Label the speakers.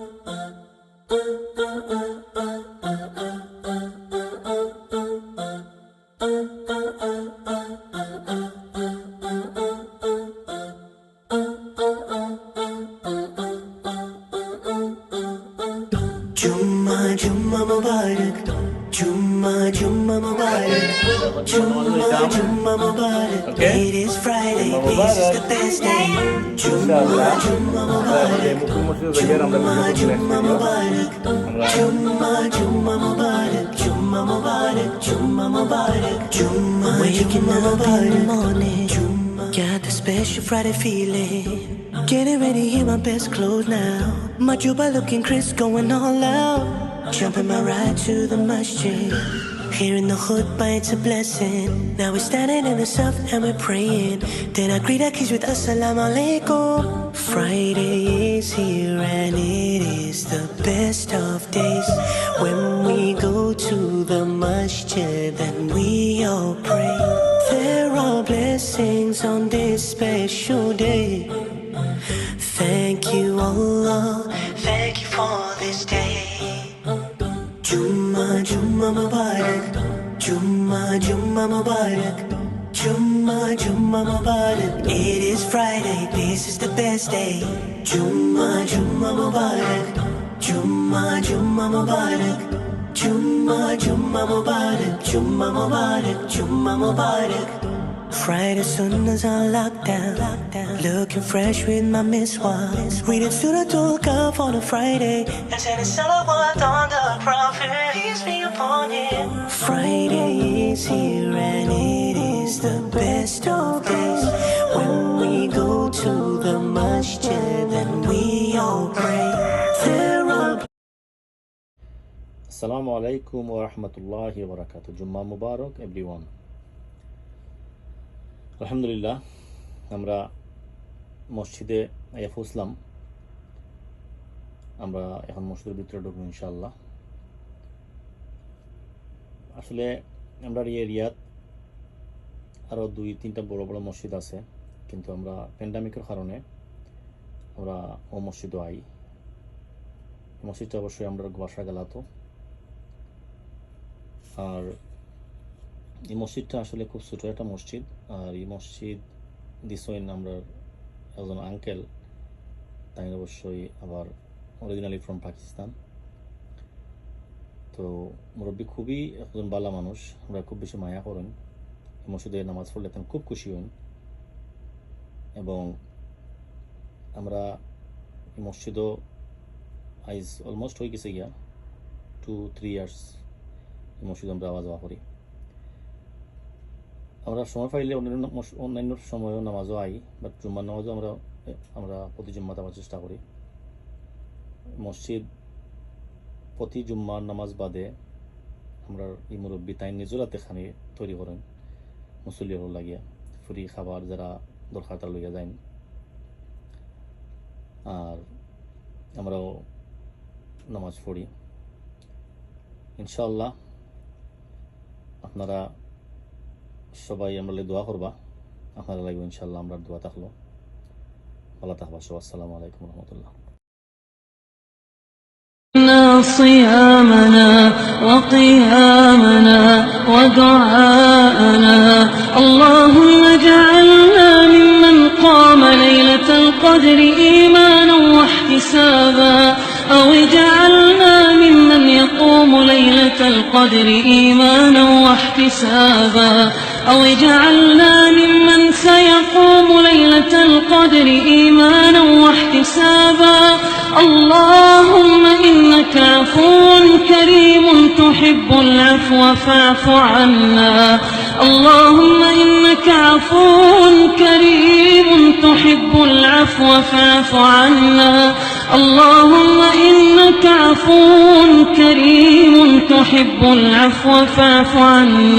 Speaker 1: Uh, uh, uh, Juma, Juma, Mubarak. Juma, Juma, Mubarak.
Speaker 2: Okay.
Speaker 1: It is Friday, this is the best day. Juma, Juma, Mubarak. Juma, Juma, Mubarak. Juma, Juma, Mubarak. Juma Mubarak. Juma Mubarak. Jumma Waking up in the morning Got the special Friday feeling. Getting ready in my best clothes now. My juba looking crisp going all out. Jumping my ride to the masjid. Here in the hood, but it's a blessing. Now we're standing in the south and we're praying. Then I greet our kids with Assalamu alaikum. Friday is here and it is the best of days. When we go to the masjid then we all pray. There are blessings on this special day Jumma, Mubarak. Jumma, Jumma Mubarak. It is Friday, this is the best day. Jumma, Jumma Mubarak. Jumma, Jumma Mubarak. Jumma, Jumma Mubarak. Jumma Mubarak. Jumma Mubarak. Friday sunnahs on lockdown, lockdown. Looking fresh with my miswas. Reading Surah Al-Kahf on Friday. And sending salawat on the Prophet. Is here and it is the best of days. When we go to the masjid and we all pray. Are
Speaker 2: আসসালামু আলাইকুম ওয়া রাহমাতুল্লাহি ওয়া বারাকাতুহু জুম্মা মুবারক আলহামদুলিল্লাহ আমরা মসজিদে পৌঁছলাম আমরা এখন মসজিদের ভিতরে ঢুকবো ইনশাআল্লাহ আসলে আমরা এই এরিয়াত আরও দুই, তিনটা বড় বড় মসজিদ আছে, কিন্তু আমরা প্যান্ডামিকের কারণে আমরা ও মসজিদও আই। মসজিদটা অবশ্যই আমরা বাসা গেলাতো আর এই মসজিদটা আসলে খুব ছোটো একটা মসজিদ, আর এই মসজিদ দিসইন আমরা একজন আঙ্কেল তাই অবশ্যই আবার অরিজিনালি ফ্রম পাকিস্তান তো মুরব্বী খুবই একজন বালা মানুষ, আমরা খুব বেশি মায়া করেন। মসজিদে নামাজ পড়লে তেন খুব খুশি হন। এবং আমরা মসজিদও আইজ অলমোস্ট হয়ে গেছে গিয়া টু থ্রি ইয়ার্স এই মসজিদে আমরা আওয়া যাওয়া করি। আমরা সময় পাইলে অন্যান্য অন্যান্য সময়ও নামাজও আই বাট জুম্মার নামাজও আমরা আমরা প্রতি জুম্মাত আবার চেষ্টা করি। মসজিদ প্রতি জুম্মার নামাজ বাদে আমরা এই মুরব্বী তাই নিজরাতে খানি তৈরি করেন, মুসল্লি লাগিয়া। ফ্রি খাবার যারা দরকার তারা লইয়া যান আর আমরাও নামাজ পড়ি। ইনশাল্লাহ আপনারা সবাই আমরা দোয়া করবা। আপনারা লাগবে ইনশাল্লাহ আমরা দোয়া থাকল। ভালো থাকবা সব আসসালামু আলাইকুম রহমতুল্লাহ।
Speaker 3: صيامنا وقيامنا ودعاءنا. اللهم اجعلنا ممن قام ليلة القدر إيمانا واحتسابا. أو اجعلنا ممن يقوم ليلة القدر إيمانا واحتسابا. أو اجعلنا ممن سيقوم ليلة القدر إيمانا واحتسابا. اللهم كريم تحب العفو فاعف عنا. اللهم إنك عفو كريم تحب العفو فاعف عنا. اللهم إنك عفو كريم تحب العفو فاعف عنا.